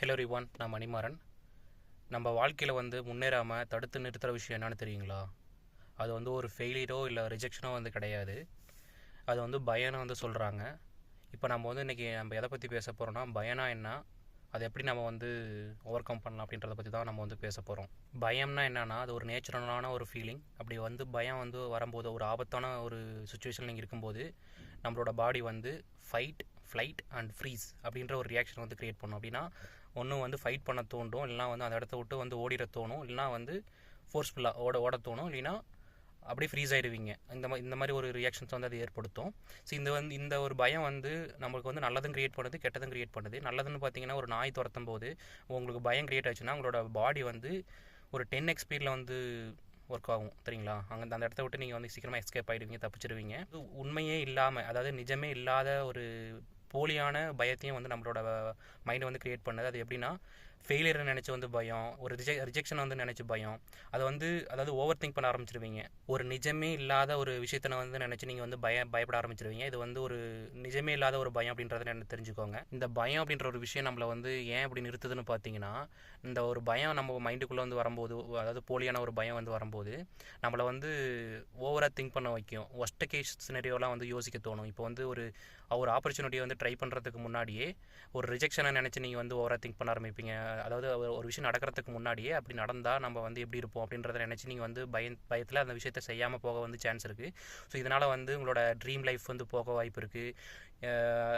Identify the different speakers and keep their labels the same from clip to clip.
Speaker 1: Hello ரிவான் நான் மணிமாறன். நம்ம வாழ்க்கையில் வந்து முன்னேறாமல் தடுத்து நிறுத்துகிற விஷயம் என்னென்னு தெரியுங்களா? அது வந்து ஒரு ஃபெயிலியரோ இல்லை ரிஜெக்ஷனோ வந்து கிடையாது. அது வந்து பயம்னு வந்து சொல்கிறாங்க இப்போ நம்ம வந்து இன்றைக்கி நம்ம எதை பற்றி பேச போகிறோம்னா பயனா என்ன? அதை எப்படி நம்ம வந்து ஓவர் கம் பண்ணலாம் அப்படின்றத பற்றி தான் நம்ம வந்து பேச போகிறோம் பயம்னா என்னன்னா அது ஒரு நேச்சுரலான ஒரு ஃபீலிங் அப்படி வந்து பயம் வந்து வரும்போது ஒரு ஆபத்தான ஒரு சுச்சுவேஷன் நீங்கள் இருக்கும்போது நம்மளோட பாடி வந்து ஃபைட் ஃப்ளைட் அண்ட் ஃப்ரீஸ் அப்படின்ற ஒரு ரியாக்ஷன் வந்து க்ரியேட் பண்ணும். அப்படின்னா ஒன்று வந்து ஃபைட் பண்ண தோண்டும் இல்லைனா வந்து அந்த இடத்த விட்டு வந்து ஓடிட தோணும் இல்லைனா வந்து ஃபோர்ஸ்ஃபுல்லாக ஓட ஓட தோணும் இல்லைனா அப்படியே ஃப்ரீஸ் ஆயிடுவீங்க. இந்த மாதிரி இந்த மாதிரி ஒரு ரியாக்ஷன்ஸ் வந்து அது ஏற்படுத்தும். ஸோ இந்த வந்து இந்த ஒரு பயம் வந்து நம்மளுக்கு வந்து நல்லதும் கிரியேட் பண்ணுது கெட்டதும் கிரியேட் பண்ணுது. நல்லதுன்னு பார்த்தீங்கன்னா ஒரு நாய் துரத்தும் போது உங்களுக்கு பயம் கிரியேட் ஆச்சுன்னா உங்களோட பாடி வந்து ஒரு டென் எக்ஸ்பீடில் வந்து ஒர்க் ஆகும் சரிங்களா அங்கே அந்த இடத்த விட்டு நீங்கள் வந்து சீக்கிரமாக எஸ்கேப் ஆகிடுவீங்க தப்பிச்சிடுவீங்க உண்மையே இல்லாமல் அதாவது நிஜமே இல்லாத ஒரு போலியான பயத்தையும் வந்து நம்மளோட மைண்டை வந்து க்ரியேட் பண்ணுது. அது எப்படின்னா ஃபெயிலியரை நினச்சி வந்து பயம் ஒரு ரிஜெ ரிஜெக்ஷனை வந்து நினச்சி பயம். அதை வந்து அதாவது ஓவர் திங்க் பண்ண ஆரம்பிச்சிருவீங்க. ஒரு நிஜமே இல்லாத ஒரு விஷயத்தை வந்து நினச்சி நீங்கள் வந்து பய பயப்பட ஆரம்பிச்சிருவீங்க. இது வந்து ஒரு நிஜமே இல்லாத ஒரு பயம் அப்படின்றத எனக்கு தெரிஞ்சுக்கோங்க. இந்த பயம் அப்படின்ற ஒரு விஷயம் நம்மளை வந்து ஏன் அப்படி நிறுத்துதுன்னு பார்த்தீங்கன்னா இந்த ஒரு பயம் நம்ம மைண்டுக்குள்ளே வந்து வரும்போது அதாவது போலியான ஒரு பயம் வந்து வரும்போது நம்மளை வந்து ஓவராக திங்க் பண்ண வைக்கும். ஒஸ்ட் கேஸ் சினரியோலாம் வந்து யோசிக்க தோணும். இப்போ வந்து ஒரு ஒரு ஆப்பர்ச்சுனிட்டியை வந்து ட்ரை பண்ணுறதுக்கு முன்னாடியே ஒரு ரிஜெக்ஷனை நினச்சி நீங்கள் வந்து ஓவராக திங்க் பண்ண ஆரம்பிப்பீங்க. அதாவது ஒரு- ஒரு விஷயம் நடக்கிறதுக்கு முன்னாடியே அப்படி நடந்தால் நம்ம வந்து எப்படி இருப்போம் அப்படின்றத நினச்சி நீங்கள் வந்து பய பயத்தில் அந்த விஷயத்தை செய்யாமல் போக வந்து சான்ஸ் இருக்குது ஸோ இதனால் வந்து உங்களோட ட்ரீம் லைஃப் வந்து போக வாய்ப்பு இருக்குது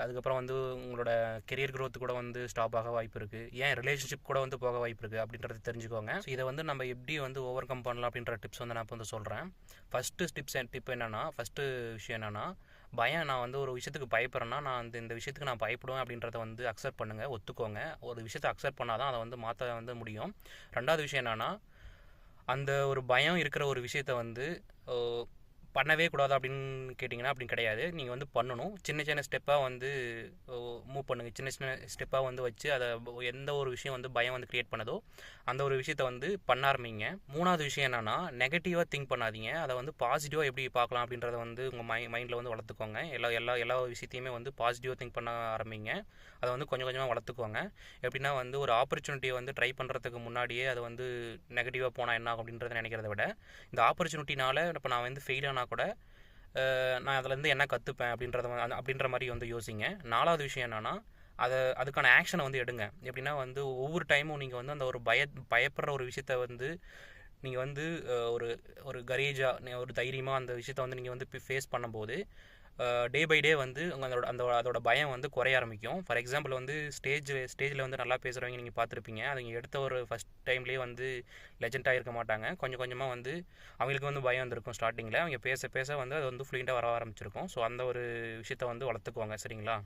Speaker 1: அதுக்கப்புறம் வந்து உங்களோட கெரியர் க்ரோத் கூட வந்து ஸ்டாப் ஆக வாய்ப்பு இருக்குது ஏன் ரிலேஷன்ஷிப் கூட வந்து போக வாய்ப்பு இருக்குது அப்படின்றத தெரிஞ்சுக்கோங்க. ஸோ இதை வந்து நம்ம எப்படி வந்து ஓவர் கம் பண்ணலாம் அப்படின்ற டிப்ஸ் வந்து நான் இப்போ வந்து சொல்கிறேன் ஃபஸ்ட்டு டிப்ஸ் டிப் என்னென்னா ஃபஸ்ட்டு விஷயம் என்னென்னா பயம். நான் வந்து ஒரு விஷயத்துக்கு பயப்படுறேன்னா நான் அந்த இந்த விஷயத்துக்கு நான் பயப்படுவேன் அப்படின்றத வந்து அக்செப்ட் பண்ணுங்கள் ஒத்துக்கோங்க. ஒரு விஷயத்தை அக்செப்ட் பண்ணால் தான் அதை வந்து மாற்ற வந்து முடியும். ரெண்டாவது விஷயம் என்னென்னா அந்த ஒரு பயம் இருக்கிற ஒரு விஷயத்த வந்து ஓ, பண்ணவே கூடாது அப்படின்னு கேட்டிங்கன்னா அப்படி கிடையாது. நீங்கள் வந்து பண்ணணும். சின்ன சின்ன ஸ்டெப்பாக வந்து மூவ் பண்ணுங்கள் சின்ன சின்ன ஸ்டெப்பாக வந்து வச்சு அதை எந்த ஒரு விஷயம் வந்து பயம் வந்து க்ரியேட் பண்ணதோ அந்த ஒரு விஷயத்த வந்து பண்ண ஆரம்பிங்க. மூணாவது விஷயம் என்னென்னா நெகட்டிவாக திங்க் பண்ணாதீங்க. அதை வந்து பாசிட்டிவாக எப்படி பார்க்கலாம் அப்படின்றத வந்து உங்கள் மை மைண்டில் வந்து வளர்த்துக்கோங்க. எல்லா எல்லா எல்லா விஷயத்தையுமே வந்து பாசிட்டிவாக திங்க் பண்ண ஆரம்பிங்க. அதை வந்து கொஞ்சம் கொஞ்சமாக வளர்த்துக்கோங்க. எப்படின்னா வந்து ஒரு ஆப்பர்ச்சுனிட்டியை வந்து ட்ரை பண்ணுறதுக்கு முன்னாடியே அது வந்து நெகட்டிவாக போனால் என்ன அப்படின்றத நினைக்கிறத விட இந்த ஆப்பர்ச்சுனிட்டினால இப்போ நான் வந்து ஃபெயில் பண்ணால் கூட நான் அதுலேருந்து என்ன கற்றுப்பேன் அப்படின்றத அப்படின்ற மாதிரி வந்து யோசிங்க. நாலாவது விஷயம் என்னென்னா அதை அதுக்கான ஆக்ஷனை வந்து எடுங்க. எப்படின்னா வந்து ஒவ்வொரு டைமும் நீங்கள் வந்து அந்த ஒரு பய பயப்படுற ஒரு விஷயத்த வந்து நீங்கள் வந்து ஒரு ஒரு கரேஜாக ஒரு தைரியமாக அந்த விஷயத்த வந்து நீங்கள் வந்து ஃபேஸ் பண்ணும்போது டே பை டே வந்து அதோட அந்த அதோட பயம் வந்து குறைய ஆரம்பிக்கும். ஃபார் எக்ஸாம்பிள் வந்து ஸ்டேஜ் ஸ்டேஜில் வந்து நல்லா பேசுகிறவங்க நீங்கள் பார்த்துருப்பீங்க. அவங்க எடுத்த ஒரு ஃபஸ்ட் டைம்லேயே வந்து லெஜெண்டாக இருக்க மாட்டாங்க. கொஞ்சம் கொஞ்சமாக வந்து அவங்களுக்கு வந்து பயம் வந்திருக்கும் ஸ்டார்டிங்கில் அவங்க பேச பேச வந்து அது வந்து ஃப்ளூயண்ட்டாக வர ஆரம்பிச்சிருக்கும். ஸோ அந்த ஒரு விஷயத்த வந்து வளர்த்துக்குவாங்க சரிங்களா?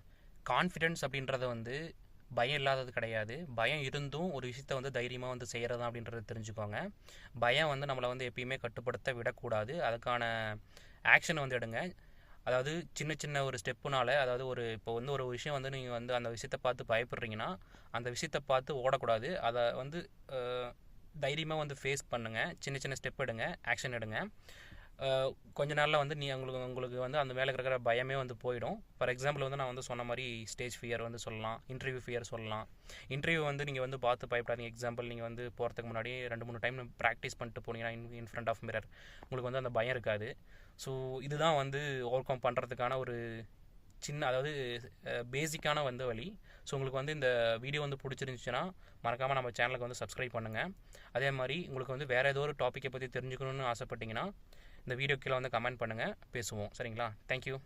Speaker 1: கான்ஃபிடென்ஸ் அப்படின்றத வந்து பயம் இல்லாதது கிடையாது. பயம் இருந்தும் ஒரு விஷயத்த வந்து தைரியமாக வந்து செய்கிறது அப்படின்றத தெரிஞ்சுக்கோங்க. பயம் வந்து நம்மளை வந்து எப்பயுமே கட்டுப்படுத்த விடக்கூடாது. அதுக்கான ஆக்ஷனை வந்து எடுங்க. அதாவது சின்ன சின்ன ஒரு ஸ்டெப்புனால அதாவது ஒரு இப்போ வந்து ஒரு விஷயம் வந்து நீங்கள் வந்து அந்த விஷயத்தை பார்த்து பயப்படுறீங்கன்னா அந்த விஷயத்தை பார்த்து ஓடக்கூடாது. அதை வந்து தைரியமாக வந்து ஃபேஸ் பண்ணுங்கள் சின்ன சின்ன ஸ்டெப் எடுங்க ஆக்ஷன் எடுங்க. கொஞ்ச நாளில் வந்து நீ உங்களுக்கு உங்களுக்கு வந்து அந்த மேலே இருக்கிற பயமே வந்து போயிடும். ஃபார் எக்ஸாம்பிள் வந்து நான் வந்து சொன்ன மாதிரி ஸ்டேஜ் ஃபியர் வந்து சொல்லலாம் இன்டர்வியூ ஃபியர் சொல்லலாம். இன்டர்வியூ வந்து நீங்கள் வந்து பார்த்து பயப்படாதீங்க. எக்ஸாம்பிள் நீங்கள் வந்து போகிறதுக்கு முன்னாடி ரெண்டு மூணு டைம் ப்ராக்டிஸ் பண்ணிட்டு போனீங்கன்னா in in front of mirror உங்களுக்கு வந்து அந்த பயம் இருக்காது. ஸோ இதுதான் வந்து ஓவர் கம் பண்ணுறதுக்கான ஒரு சின்ன அதாவது பேசிக்கான வந்து வழி. ஸோ உங்களுக்கு வந்து இந்த வீடியோ வந்து பிடிச்சிருந்துச்சுன்னா மறக்காமல் நம்ம சேனலுக்கு வந்து சப்ஸ்கிரைப் பண்ணுங்கள் அதே மாதிரி உங்களுக்கு வந்து வேறு ஏதோ ஒரு டாப்பிக்கை பற்றி தெரிஞ்சுக்கணும்னு ஆசைப்பட்டீங்கன்னா இந்த வீடியோ கீழே வந்து கமெண்ட் பண்ணுங்கள் பேசுவோம். சரிங்களா? தேங்க்யூ